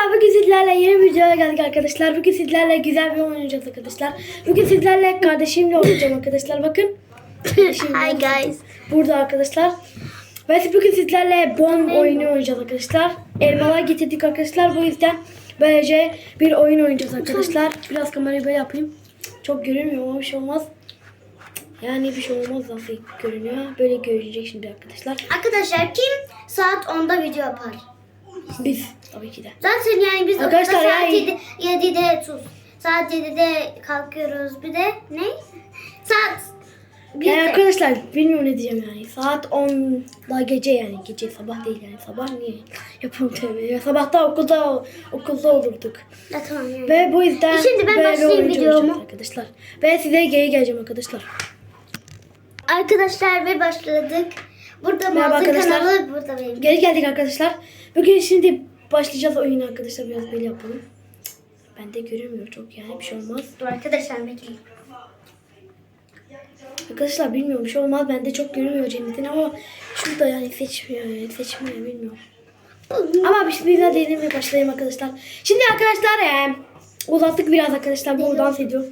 Arkadaşlar bugün sizlerle yeni bir videoya geldik arkadaşlar. Bugün sizlerle güzel bir oyun oynayacağız arkadaşlar. Bugün sizlerle kardeşimle oynayacağım arkadaşlar. Bakın. Hi guys. Burada arkadaşlar. Ve bugün sizlerle bomb oyunu oynayacağız arkadaşlar. Elmalar getirdik arkadaşlar. Bu yüzden böylece bir oyun oynayacağız arkadaşlar. Biraz kamerayı böyle yapayım. Çok görünmüyor ama bir şey olmaz. Yani bir şey olmaz nasıl görünüyor. Böyle görecek şimdi arkadaşlar. Arkadaşlar kim saat 10'da video yapar? Biz tabii ki de. Zaten yani biz Arkadaşlar saat yani- 7, 7'de sus. Saat 7'de kalkıyoruz. Bir de ne? Saat 1'de. Yani arkadaşlar bilmiyorum ne diyeceğim yani. Saat 10'da gece yani. Gece sabah değil yani. Sabah niye? Yapalım tabii. Ya sabahta okulda okulda olurduk. Ya, tamam yani. Ve bu yüzden E şimdi ben böyle bir başlayayım videomu. arkadaşlar. Ve size geri geleceğim arkadaşlar. Arkadaşlar ve başladık. Burada Merhaba Mazın arkadaşlar. kanalı burada benim. Geri geldik arkadaşlar. Bugün şimdi başlayacağız oyunu arkadaşlar. Biraz böyle yapalım. Ben de görünmüyor çok yani bir şey olmaz. Dur arkadaşlar bekleyin. Arkadaşlar bilmiyorum bir şey olmaz. Bende çok görünmüyor cennetin ama şurada yani seçmiyor yani seçmiyor bilmiyorum. Ama biz bir daha ve başlayalım arkadaşlar. Şimdi arkadaşlar e, uzattık biraz arkadaşlar bu dans ediyor.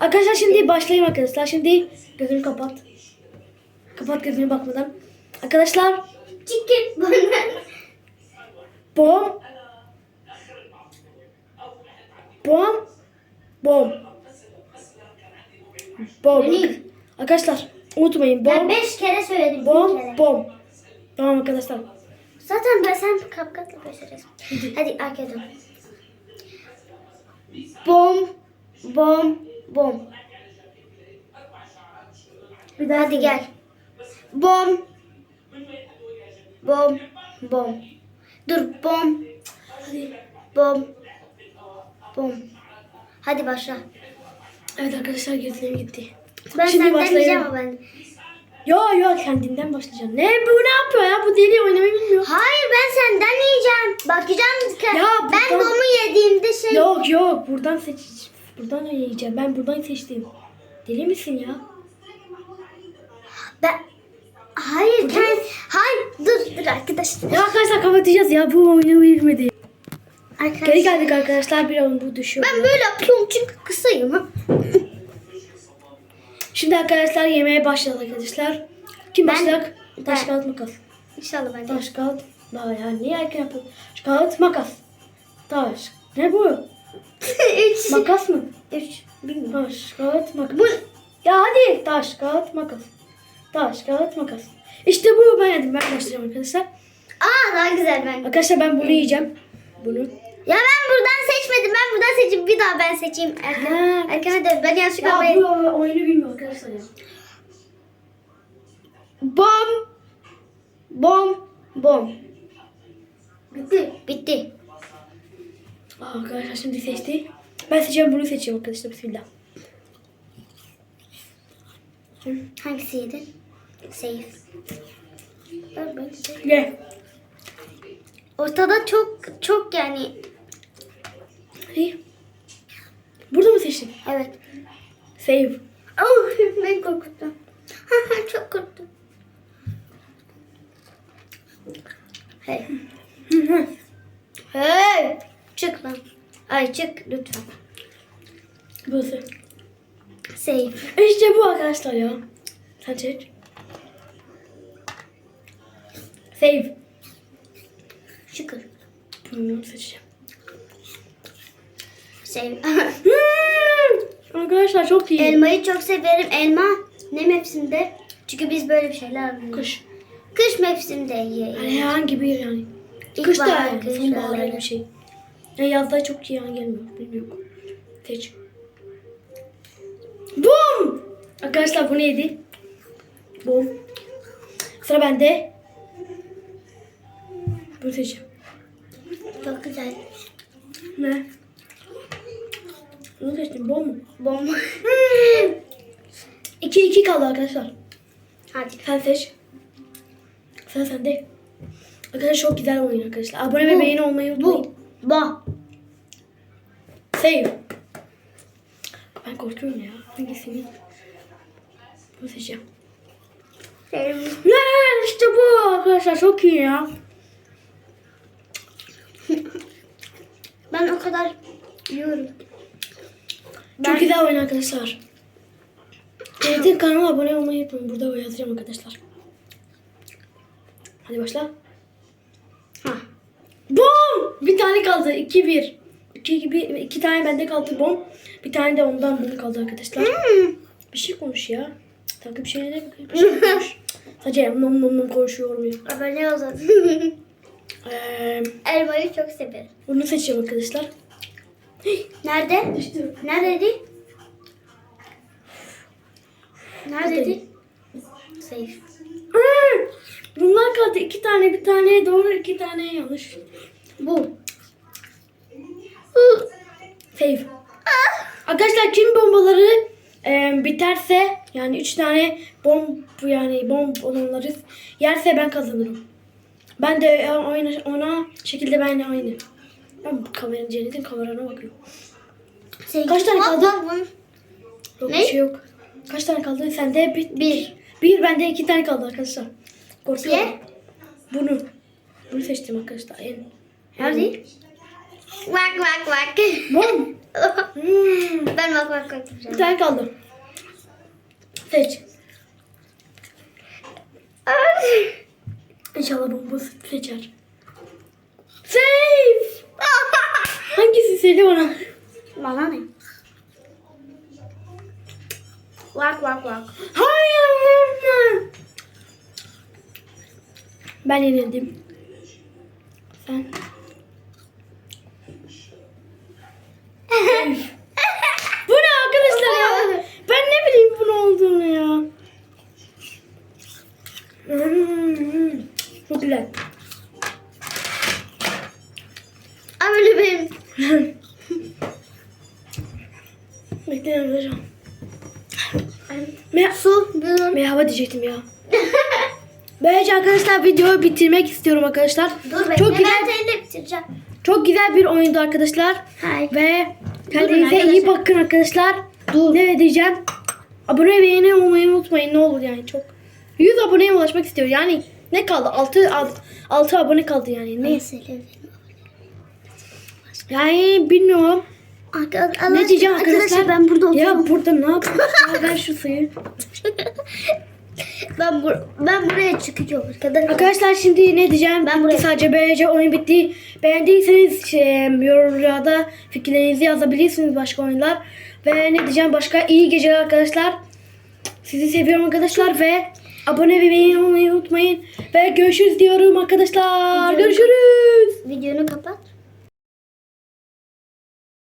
Arkadaşlar şimdi başlayayım arkadaşlar. Şimdi gözünü kapat. Kapat gözünü bakmadan. Arkadaşlar Çıkın bana. bom bom bom bom. Benim. Arkadaşlar unutmayın Ben bom 5 kere söyledim. bom kere. bom. Tamam arkadaşlar. Zaten ben sen kapkatla başarız. Hadi arkaya dön. Bom, bom, bom. Bir daha Hadi gel. Bom, bom, bom. Dur bom, Hadi. bom, bom. Hadi başla. Evet arkadaşlar gözlerim gitti. Ben Şimdi senden diyeceğim ama ben. Yo yo kendinden başlayacağım. Ne bu ne yapıyor ya? Bu deli oynamayı bilmiyor. Hayır ben senden yiyeceğim. Bakacağım. ki- Ya, ben buradan- bomu yediğimde şey. Yok yok buradan seç. Buradan yiyeceğim. Ben buradan seçtim. Deli misin ya? Ben... Hayır sen... Hayır dur dur arkadaşlar. Ya arkadaşlar kapatacağız ya. Bu oyunu bilmedi. Arkadaşlar. Geri geldik arkadaşlar. Bir an bu düşüyor. Ben böyle yapıyorum çünkü kısayım. Şimdi arkadaşlar yemeğe başladık arkadaşlar. Kim Ben- başlayacak? Taş kağıt makas. İnşallah ben de. Taş kağıt. Daha ya niye erken yapalım? Taş kağıt makas. Taş. Ne bu? Üç. Makas mı? Üç. Bilmiyorum. Taş kağıt makas. Bu Ya hadi taş kağıt makas. Taş kağıt makas. İşte bu ben yedim. Ben başlayacağım arkadaşlar. Aa daha güzel ben. Arkadaşlar ben bunu yiyeceğim. Bunu. Ya ben buradan seçmedim. Ben buradan seçeyim. Bir daha ben seçeyim. Erken. Erken de ben yanlışlıkla Ya ben... bu oyunu bilmiyor arkadaşlar ya. Bom. Bom. Bom. Bitti. Bitti. Aa, arkadaşlar şimdi seçti. Ben seçeceğim bunu seçeceğim arkadaşlar. Bismillah. Hangisiydi? Safe. Safe. Gel. Ortada çok çok yani İyi. Burada mı seçtin? evet. Save. Oh ben korkuttum. çok korktum. Hey. Hey. Çık lan. Ay çık lütfen. Burası. Safe. İşte bu arkadaşlar ya. Sen seç. Save. Şükür. Bunu seçeceğim. Save. Hmm, Arkadaşlar çok iyi. Elmayı çok severim. Elma ne mevsimde? Çünkü biz böyle bir şeyler yapıyoruz. Kış. Kış mevsimde ye. Yani herhangi bir yani. İlk Kış da bahar, yani. Sonbahar öyle bir şey. Yani yazda çok iyi yani gelmiyor. Bilmiyorum. Seç. Bum! Arkadaşlar bu neydi? Bum. Sıra bende. Seçeceğim. Çok güzel. Ne? Bunu seçtim. Bom mu? Bomba. 2-2 kaldı arkadaşlar. Hadi. Sen seç. Sen sende. Arkadaşlar çok güzel oyun arkadaşlar. Abone ve beğeni olmayı unutmayın. Bu. Ba. Save. Ben korkuyorum ya. Hangisini? Bunu seçeceğim. Save. Ne işte bu arkadaşlar çok iyi ya. Ben o kadar yiyorum. Çok Ben- güzel oyun arkadaşlar. Cennet'in kanalına abone olmayı unutmayın. Burada yazacağım arkadaşlar. Hadi başla. Ha. Bom! Bir tane kaldı. 2-1. 2 bir, iki tane bende kaldı bom. Bir tane de ondan bom kaldı arkadaşlar. Hmm. Bir şey konuş ya. Takip bir şeyler bir şey konuş. Sadece nom nom nom konuşuyorum ya. Abone olun. Ee, Elmayı çok severim. bunu seçeceğim arkadaşlar. Nerede? Düştü. Neredeydi? Neredeydi? Safe. Bunlar kaldı. iki tane. Bir tane doğru, iki tane yanlış. Bu. Save. Arkadaşlar kim bombaları e, biterse yani üç tane bomb yani bomb olanları yerse ben kazanırım. Ben de aynı ona şekilde ben de aynı. Ben kameranın cennetin kamerana bakıyorum. Sekiz. Kaç tane kaldı? Yok Ne? bir şey yok. Kaç tane kaldı? Sende bir. Bir. Bir bende iki tane kaldı arkadaşlar. Korkuyorum. Ye. Bunu. Bunu seçtim arkadaşlar. En. Hadi. Vak vak vak. Bom. Hmm. ben vak vak vak Bir tane kaldı. Seç. İnşallah bomba seçer. Save! Hangisi söyle bana? Bana ne? Vak vak vak. Hayır! Ben yenildim. Sen. Bu ne arkadaşlar ya? Ben ne bileyim bu ne olduğunu ya. Hmm, Çok güzel. Ama öyle benim. Bekleyin arkadaşlar. Me Su. Bir Merhaba diyecektim ya. Böylece arkadaşlar videoyu bitirmek istiyorum arkadaşlar. Dur bekle. Çok güzel, Ben seni de bitireceğim. çok güzel bir oyundu arkadaşlar. Hayır. Ve kendinize iyi arkadaşlar. bakın arkadaşlar. Ne diyeceğim? Abone ve beğeni olmayı unutmayın ne olur yani çok. 100 aboneye ulaşmak istiyor. Yani ne kaldı? 6 6 abone kaldı yani. Ne? Yani bilmiyorum. Arkadaşlar, Ne diyeceğim arkadaşlar? ben burada oturuyorum. Ya burada ne yapıyorsun? Ya ver şu suyu. ben bur ben buraya çıkacağım arkadaşlar. Arkadaşlar şimdi ne diyeceğim? Ben Ben buraya- sadece böylece oyun bitti. Beğendiyseniz şey, yorumlarda fikirlerinizi yazabilirsiniz başka oyunlar. Ve ne diyeceğim başka iyi geceler arkadaşlar. Sizi seviyorum arkadaşlar ve abone ve beğeni olmayı unutmayın. Ve görüşürüz diyorum arkadaşlar. Videoyu- Görüşürüz. Videonu kapat.